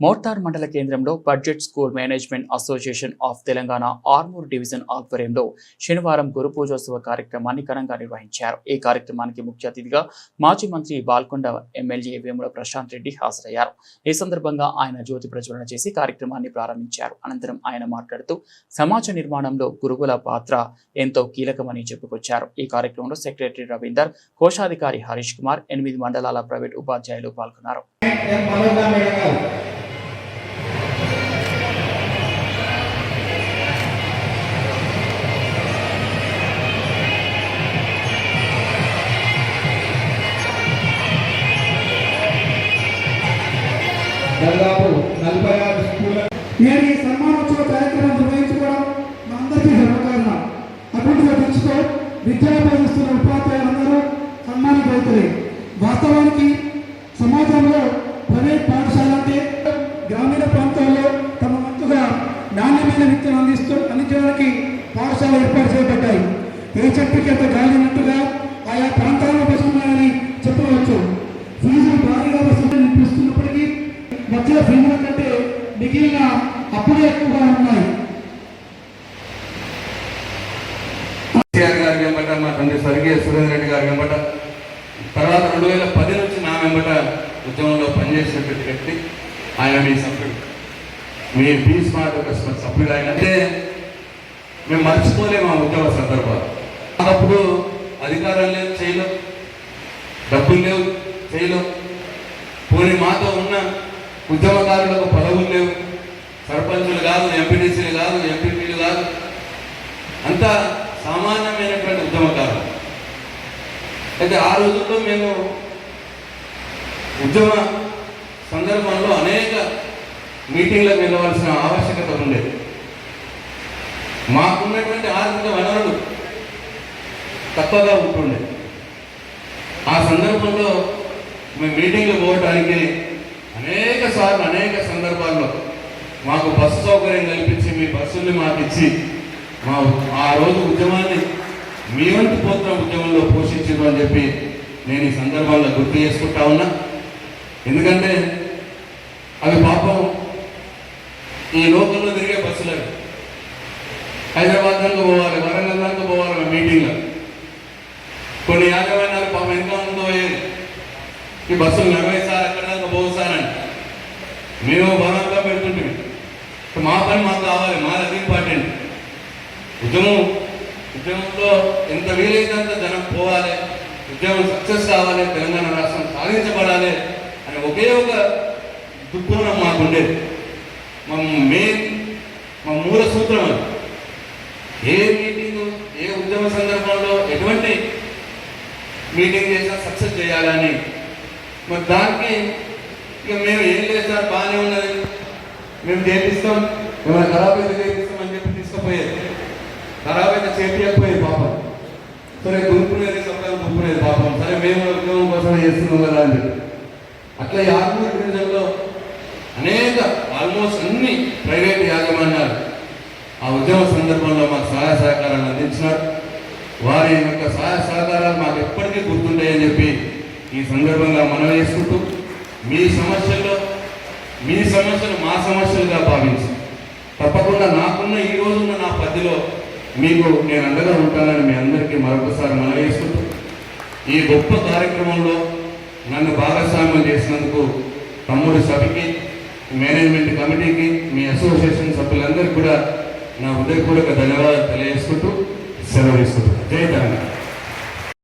మోర్తార్ మండల కేంద్రంలో budget school management association of Telangana Armoor division ఆధ్వర్యంలో శనివారం గురు పూజోత్సవ కార్యక్రమాన్ని ఘనంగా నిర్వహించారు. ఈ కార్యక్రమానికి ముఖ్య అతిథిగా మాజీ మంత్రి బాల్కొండ ఎమ్మెల్యే వేముల ప్రశాంత్ రెడ్డి హాజరయ్యారు. ఈ సందర్భంగా ఆయన జ్యోతి ప్రజ్వలన చేసి కార్యక్రమాన్ని ప్రారంభించారు. అనంతరం ఆయన మాట్లాడుతూ సమాజ నిర్మాణంలో గురువుల పాత్ర ఎంతో కీలకమని చెప్పుకొచ్చారు. ఈ కార్యక్రమంలో సెక్రటరీ రవీందర్ కోశాధికారి హరీష్ కుమార్ ఎనిమిది మండలాల ప్రైవేట్ ఉపాధ్యాయులు పాల్గొన్నారు. దాదాపు నలభై ఆరు స్కూళ్ళ నేను ఈ సన్మానోత్సవ కార్యక్రమం నిర్వహించుకోవడం మా అందరికీ గర్వకారణం అభివృద్ధిగా పెంచుతూ విద్యా బోధిస్తున్న ఉపాధ్యాయులందరూ సన్మానితులే వాస్తవానికి సమాజంలో ప్రైవేట్ పాఠశాల అంటే గ్రామీణ ప్రాంతాల్లో తమ వంతుగా నాణ్యమైన విద్యను అందిస్తూ అందించడానికి పాఠశాల ఏర్పాటు చేయబడ్డాయి. ఏ చెట్టుకి అంత గాలినట్టుగా ఆయా ప్రాంతాల్లో ఉన్నాయి. కేసీఆర్ గారి వెంబట మా తండ్రి స్వర్గీయ సురేంద్ర రెడ్డి గారి వెంబట తర్వాత రెండు వేల పది నుంచి నా వెంబట ఉద్యమంలో పనిచేసినటువంటి వ్యక్తి ఆయన మీ సభ్యుడు. మీ బీ స్మార్ట్ ఒక స- సభ్యుడు ఆయన. అంటే మేము మర్చిపోలేము ఆ ఉద్యమ సందర్భాలు. అప్పుడు అధికారం లేదు చేయలేం. డబ్బులు లేవు చేయలేం. పోనీ మాతో ఉన్న ఉద్యమకారులకు పదవులు లేవు. సర్పంచులు కాదు ఎంపీటీసీలు కాదు ఎంపీపీలు కాదు. అంతా సామాన్యమైనటువంటి ఉద్యమకారులు అయితే ఆ రోజుల్లో మేము ఉద్యమ సందర్భంలో అనేక మీటింగ్లకు వెళ్ళవలసిన ఆవశ్యకత ఉండేది మాకున్నటువంటి ఆర్థిక వనరులు తక్కువగా ఉంటుండే. ఆ సందర్భంలో మేము మీటింగ్లు పోవటానికి అనేక సార్లు అనేక సందర్భాల్లో మాకు బస్సు సౌకర్యం కల్పించి మీ బస్సుల్ని మాకు ఇచ్చి మా ఆ రోజు ఉద్యమాన్ని మీ వంతు పోతున్న ఉద్యమంలో పోషించారు అని చెప్పి నేను ఈ సందర్భంలో గుర్తు చేసుకుంటా ఉన్నా. ఎందుకంటే అవి పాపం ఈ లోకంలో తిరిగే బస్సులు అవి. హైదరాబాద్ దాకా పోవాలి వరంగల్ దాకా పోవాలి మీటింగ్లో కొన్ని యాజమాన్యాలు పాపం ఎంత ఉందో పోయేది? ఈ బస్సులు నలభై సార్ ఎక్కడ దాకా పోవు సార్ అని. మేము ఉద్యమం మాకు కావాలి మా అది ఇంపార్టెంట్. ఉద్యమం ఉద్యమంలో ఎంత వీలైతే అంత జనం పోవాలి ఉద్యమం సక్సెస్ కావాలి తెలంగాణ రాష్ట్రం సాధించబడాలి అని ఒకే ఒక దుఃఖం మాకుండేది మా మెయిన్ మా మూల సూత్రం అది. ఏ మీటింగ్ ఏ ఉద్యమ సందర్భంలో ఎటువంటి మీటింగ్ చేసినా సక్సెస్ చేయాలని. మరి దానికి ఇక మేము ఏం లేదు సార్ బాగానే ఉన్నది. మేము చేపిస్తాం. ఏమైనా ఖరాబ్ అయితే అని చెప్పి తీసుకుపోయేది. ఖరాబ్ అయితే చేపించకపోయేది పాపం. సరే దుంపుకునేది సప్లై దుంపుకునేది పాపం. సరే మేము ఉద్యోగం కోసం చేస్తున్నాం కదా అని చెప్పి. అట్లా ఈ ఆర్మూర్ డివిజన్లో అనేక ఆల్మోస్ట్ అన్ని ప్రైవేట్ యాజమాన్యాలు ఆ ఉద్యమ సందర్భంలో మాకు సహాయ సహకారాలు అందించినారు. వారి యొక్క సహాయ సహకారాలు మాకు ఎప్పటికీ గుర్తుంటాయని చెప్పి ఈ సందర్భంగా మనం చేసుకుంటూ మీ సమస్యల్లో మీ సమస్యలు మా సమస్యలుగా భావించి తప్పకుండా నాకున్న ఈ రోజున్న నా పదిలో మీకు నేను అండగా ఉంటానని మీ అందరికీ మరొకసారి మనం ఈ గొప్ప కార్యక్రమంలో నన్ను భాగస్వామ్యం చేసినందుకు తమ్ముడి సభకి మేనేజ్మెంట్ కమిటీకి మీ అసోసియేషన్ సభ్యులందరికీ కూడా నా హృదయపూర్వక ధన్యవాదాలు తెలియజేసుకుంటూ సెలవు తీసుకుంటున్నాను. జై తెలంగాణ.